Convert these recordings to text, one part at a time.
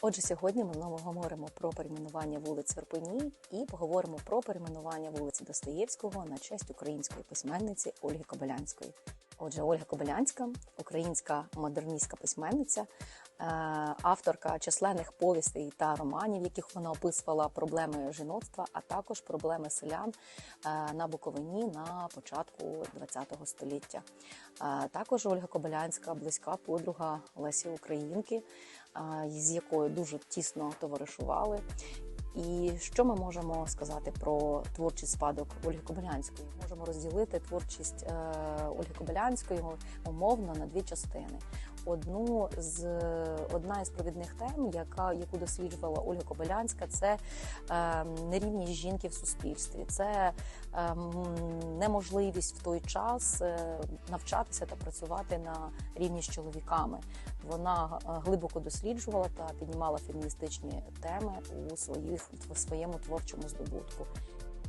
Отже, сьогодні ми знову говоримо про перейменування вулиць Верпині і поговоримо про перейменування вулиці Достоєвського на честь української письменниці Ольги Кобилянської. Отже, Ольга Кобилянська, українська модерністська письменниця, е, авторка численних повістей та романів, яких вона описувала проблеми жіноцтва, а також проблеми селян е, на Буковині на початку ХХ століття. Е, Також Ольга Кобилянська близька подруга Лесі Українки, з якою дуже тісно товаришували. І що ми можемо сказати про творчий спадок Ольги Кобилянської? Можемо розділити творчість е, Ольги Кобилянської умовно на дві частини. Одну з одна із провідних тем, яка яку досліджувала Ольга Кобилянська, це е, нерівність жінки в суспільстві, це е, неможливість в той час е, навчатися та працювати на рівні з чоловіками. Вона е, глибоко досліджувала та піднімала феміністичні теми у своїх в своєму творчому здобутку.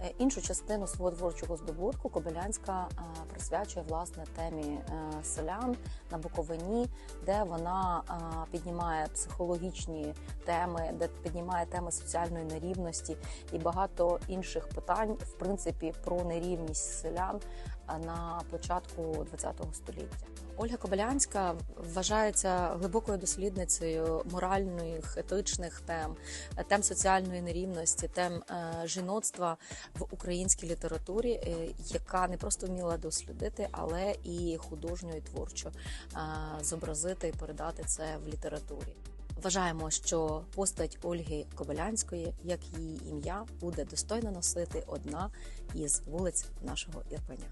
Е, Іншу частину свого творчого здобутку Кобилянська е, присвячує власне темі е, селян на Буковині, де вона піднімає психологічні теми, де піднімає теми соціальної нерівності і багато інших питань, в принципі, про нерівність селян на початку ХХ століття. Ольга Кобилянська вважається глибокою дослідницею моральних, етичних тем, тем соціальної нерівності, тем е, жіноцтва в українській літературі, е, яка не просто вміла дослідити, але і художньо і творчо е, зобразити і передати це в літературі. Вважаємо, що постать Ольги Кобилянської, як її ім'я, буде достойно носити одна із вулиць нашого Ірпеня.